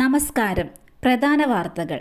നമസ്കാരം. പ്രധാന വാർത്തകൾ.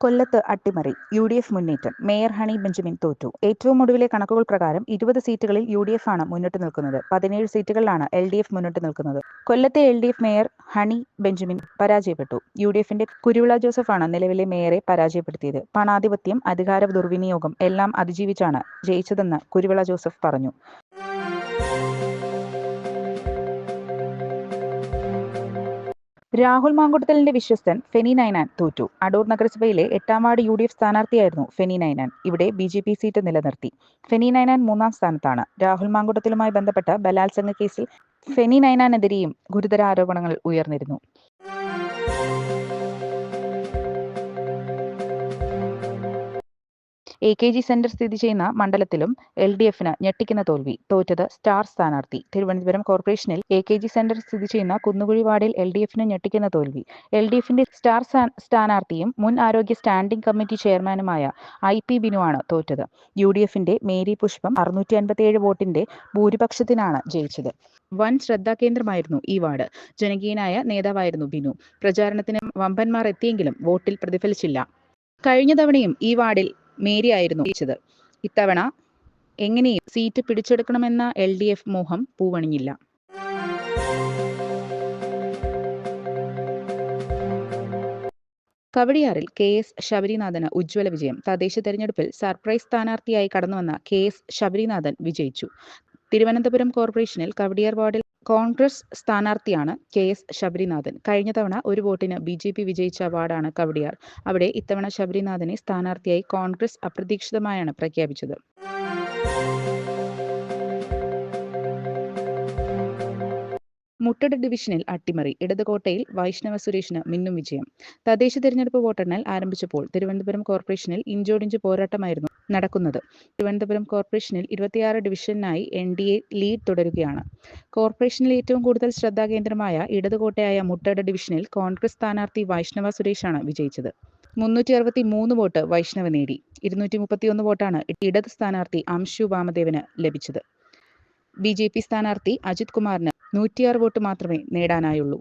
കൊല്ലത്ത് അട്ടിമറി. യു ഡി എഫ് മുന്നേറ്റം. മേയർ ഹണി ബെഞ്ചമിൻ തോറ്റു. ഏറ്റവും ഒടുവിലെ കണക്കുകൾ പ്രകാരം ഇരുപത് സീറ്റുകളിൽ യു ഡി എഫ് ആണ് മുന്നിട്ട് നിൽക്കുന്നത്. പതിനേഴ് സീറ്റുകളിലാണ് എൽ ഡി എഫ് മുന്നിട്ട് നിൽക്കുന്നത്. കൊല്ലത്തെ L D F mayor Honey Benjamin പരാജയപ്പെട്ടു. യു ഡി എഫിന്റെ കുരുവിള ജോസഫാണ് നിലവിലെ മേയറെ പരാജയപ്പെടുത്തിയത്. പണാധിപത്യം അധികാര ദുർവിനിയോഗം എല്ലാം അതിജീവിച്ചാണ് ജയിച്ചതെന്ന് കുരുവിള ജോസഫ് പറഞ്ഞു. രാഹുൽ മാങ്കുട്ടത്തലിന്റെ വിശ്വസ്തൻ ഫെനി നൈനാൻ തോറ്റു. അടൂർ നഗരസഭയിലെ എട്ടാം വാർഡ് യു ഡി എഫ് സ്ഥാനാർത്ഥിയായിരുന്നു ഫെനി നൈനാൻ. ഇവിടെ ബി ജെ പി സീറ്റ് നിലനിർത്തി. ഫെനി നൈനാൻ മൂന്നാം സ്ഥാനത്താണ്. രാഹുൽ മാങ്കുട്ടത്തിലുമായി ബന്ധപ്പെട്ട ബലാത്സംഗ കേസിൽ ഫെനി നൈനാനെതിരെയും ഗുരുതര ആരോപണങ്ങൾ ഉയർന്നിരുന്നു. എ കെ ജി സെന്റർ സ്ഥിതി ചെയ്യുന്ന മണ്ഡലത്തിലും എൽ ഡി എഫിന് ഞെട്ടിക്കുന്ന തോൽവി. തോറ്റത് സ്റ്റാർ സ്ഥാനാർത്ഥി. തിരുവനന്തപുരം കോർപ്പറേഷനിൽ എ കെ ജി സെന്റർ സ്ഥിതി ചെയ്യുന്ന കുന്നുകുഴി വാർഡിൽ എൽ ഡി എഫിന് ഞെട്ടിക്കുന്ന തോൽവി. എൽ ഡി എഫിന്റെ സ്റ്റാർ സ്ഥാ- സ്ഥാനാർത്ഥിയും മുൻ ആരോഗ്യ സ്റ്റാൻഡിംഗ് കമ്മിറ്റി ചെയർമാനുമായ ഐ പി ബിനുവാണ് തോറ്റത്. യു ഡി എഫിന്റെ മേരി പുഷ്പം അറുന്നൂറ്റി അൻപത്തിയേഴ് വോട്ടിന്റെ ഭൂരിപക്ഷത്തിനാണ് ജയിച്ചത്. വൻ ശ്രദ്ധാകേന്ദ്രമായിരുന്നു ഈ വാർഡ്. ജനകീയനായ നേതാവായിരുന്നു ബിനു. പ്രചാരണത്തിന് വമ്പന്മാർ എത്തിയെങ്കിലും വോട്ടിൽ പ്രതിഫലിച്ചില്ല. കഴിഞ്ഞ തവണയും ഈ വാർഡിൽ മേരി ആയിരുന്നു ജയിച്ചത്. ഇത്തവണ എങ്ങനെയും സീറ്റ് പിടിച്ചെടുക്കണമെന്ന എൽ ഡി എഫ് മോഹം പൂവണിഞ്ഞില്ല. കവടിയാറിൽ കെ എസ് ശബരിനാഥന് ഉജ്ജ്വല വിജയം. തദ്ദേശ തെരഞ്ഞെടുപ്പിൽ സർപ്രൈസ് സ്ഥാനാർത്ഥിയായി കടന്നുവന്ന കെ എസ് ശബരിനാഥൻ വിജയിച്ചു. തിരുവനന്തപുരം കോർപ്പറേഷനിൽ കവടിയാർ വാർഡിൽ കോൺഗ്രസ് സ്ഥാനാർത്ഥിയാണ് കെ എസ് ശബരിനാഥൻ. കഴിഞ്ഞ തവണ ഒരു വോട്ടിന് ബി ജെ പി വിജയിച്ച വാർഡാണ് കവടിയാർ. അവിടെ ഇത്തവണ ശബരിനാഥനെ സ്ഥാനാർത്ഥിയായി കോൺഗ്രസ് അപ്രതീക്ഷിതമായാണ് പ്രഖ്യാപിച്ചത്. മുട്ടട് ഡിവിഷനിൽ അട്ടിമറി. ഇടതുകോട്ടയിൽ വൈഷ്ണവ സുരേഷിന് മിന്നും വിജയം. തദ്ദേശ തെരഞ്ഞെടുപ്പ് വോട്ടെണ്ണൽ ആരംഭിച്ചപ്പോൾ തിരുവനന്തപുരം കോർപ്പറേഷനിൽ ഇഞ്ചോടിഞ്ച് പോരാട്ടമായിരുന്നു നടക്കുന്നത്. തിരുവനന്തപുരം കോർപ്പറേഷനിൽ ഇരുപത്തിയാറ് ഡിവിഷനായി എൻ ഡി എ ലീഡ് തുടരുകയാണ്. കോർപ്പറേഷനിൽ ഏറ്റവും കൂടുതൽ ശ്രദ്ധാകേന്ദ്രമായ ഇടതുകോട്ടയായ മുട്ടട് ഡിവിഷനിൽ കോൺഗ്രസ് സ്ഥാനാർത്ഥി വൈഷ്ണവ സുരേഷാണ് വിജയിച്ചത്. മുന്നൂറ്റി അറുപത്തി മൂന്ന് വോട്ട് വൈഷ്ണവ് നേടി. ഇരുന്നൂറ്റി മുപ്പത്തിയൊന്ന് വോട്ടാണ് ഇടത് സ്ഥാനാർത്ഥി അംശു വാമദേവന് ലഭിച്ചത്. ബി ജെ പി സ്ഥാനാർത്ഥി അജിത് കുമാറിന് നൂറ്റിയാറ് വോട്ട് മാത്രമേ നേടാനായുള്ളൂ.